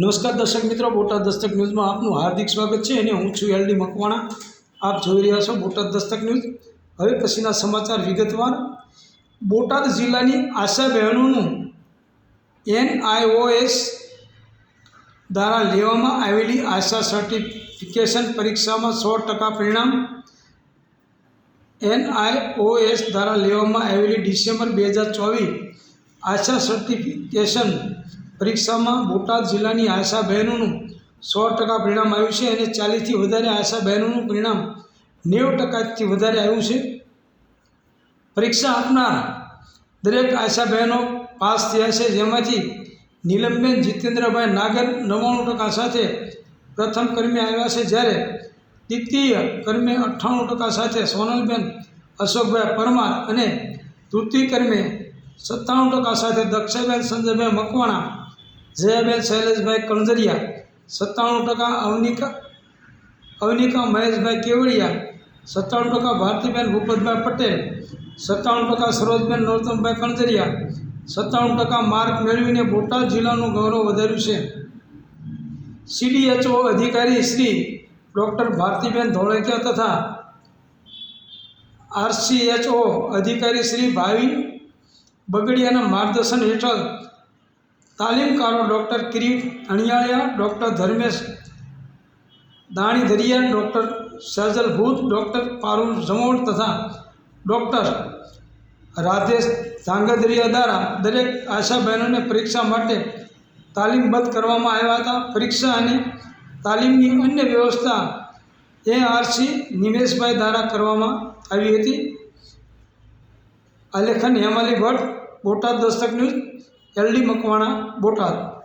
નમસ્કાર દર્શક મિત્રો, બોટાદ દસ્તક ન્યૂઝમાં આપનું હાર્દિક સ્વાગત છે અને હું છું એલડી મકવાણા. આપ જોઈ રહ્યા છો બોટાદ દસ્તક ન્યૂઝ. હવે પછીના સમાચાર વિગતવાર. બોટાદ જિલ્લાની આશા બહેનોનું એનઆઈઓએસ દ્વારા લેવામાં આવેલી આશા સર્ટિફિકેશન પરીક્ષામાં સો ટકા પરિણામ એનઆઈઓએસ દ્વારા લેવામાં આવેલી ડિસેમ્બર બે હજાર ચોવીસ આશા સર્ટિફિકેશન પરીક્ષામાં બોટાદ જિલ્લાની આશા બહેનોનું સો ટકા પરિણામ આવ્યું છે અને ચાલીસથી વધારે આશા બહેનોનું પરિણામ નેવું ટકાથી વધારે આવ્યું છે. પરીક્ષા આપનાર દરેક આશા બહેનો પાસ થયા છે. જેમાંથી નીલમબેન, જીતેન્દ્રભાઈ નાગર નવ્વાણું ટકા સાથે પ્રથમ કર્મી આવ્યા છે. જ્યારે દ્વિતીય કર્મે અઠ્ઠાણું ટકા સાથે સોનલબેન, અશોકભાઈ પરમાર અને તૃતીય કર્મે સત્તાણું ટકા સાથે દક્ષાબેન, સંજયભાઈ મકવાણા જયાબેન શૈલેષભાઈ કણજરિયા, સત્તાણું ટકા અવનિકા અવનિકા મહેશભાઈ કેવડિયા, સત્તાણું ટકા ભારતીબેન ભૂપતભાઈ પટેલ, સત્તાણું ટકા સરોજબેન નરોત્તમભાઈ કણજરિયા, સત્તાણું ટકા માર્ક મેળવીને બોટાદ જિલ્લાનું ગૌરવ વધાર્યું છે. સીડીએચઓ અધિકારી શ્રી ડૉક્ટર ભારતીબેન ધોળકિયા તથા આરસીએચઓ અધિકારી શ્રી ભાવિ બગડિયાના માર્ગદર્શન હેઠળ તાલીમકારો doctor Kirit Aniyaliya doctor Dharmesh Danidhariya, doctor Sajal Bhut, doctor Parul Jamod તથા ડૉક્ટર રાધેશ ધાંગધરિયા દ્વારા દરેક આશા બહેનોને પરીક્ષા માટે તાલીમબદ્ધ કરવામાં આવ્યા હતા. પરીક્ષા અને તાલીમની અન્ય વ્યવસ્થા એઆરસી નિમેશભાઈ દ્વારા કરવામાં આવી હતી. આલેખન હેમાલી ભટ્ટ બોટાદ દસ્તક ન્યૂઝ એલડી મકવાણા બોટાદ.